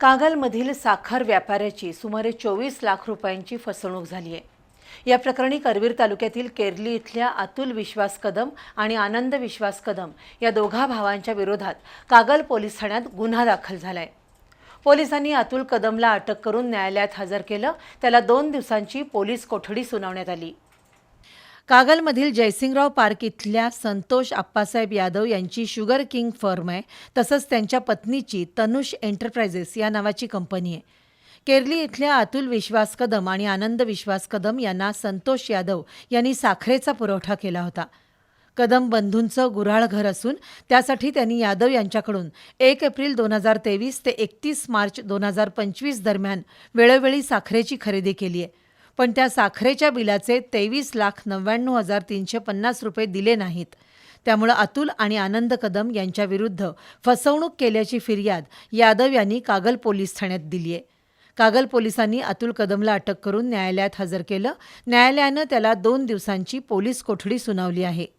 कागलमधील साखर व्यापाऱ्याची सुमारे चोवीस लाख रुपयांची फसवणूक झाली आहे. या प्रकरणी करवीर तालुक्यातील केरली इथल्या अतुल विश्वास कदम आणि आनंद विश्वास कदम या दोघा भावांच्या विरोधात कागल पोलीस ठाण्यात गुन्हा दाखल झालाय. पोलिसांनी अतुल कदमला अटक करून न्यायालयात हजर केलं. त्याला दोन दिवसांची पोलीस कोठडी सुनावण्यात आली. कागलमधील जयसिंगराव पार्क इथल्या संतोष आप्पासाहेब यादव यांची शुगर किंग फर्म आहे. तसंच त्यांच्या पत्नीची तनुष एंटरप्रायझेस या नावाची कंपनी आहे. केरली इथल्या अतुल विश्वास कदम आणि आनंद विश्वास कदम यांना संतोष यादव यांनी साखरेचा पुरवठा केला होता. कदम बंधूंचं गुऱ्हाळ घर असून त्यासाठी त्यांनी यादव यांच्याकडून एक एप्रिल दोन हजार तेवीस ते एकतीस मार्च दोन हजार पंचवीस दरम्यान वेळोवेळी साखरेची खरेदी केली आहे. पण त्या साखरेच्या बिलाचे तेवीस लाख नव्याण्णव हजार तीनशे पन्नास रुपये दिले नाहीत. त्यामुळे अतुल आणि आनंद कदम यांच्याविरुद्ध फसवणूक केल्याची फिर्याद यादव यांनी कागल पोलीस ठाण्यात दिली आहे. कागल पोलिसांनी अतुल कदमला अटक करून न्यायालयात हजर केलं. न्यायालयानं त्याला दोन दिवसांची पोलीस कोठडी सुनावली आहे.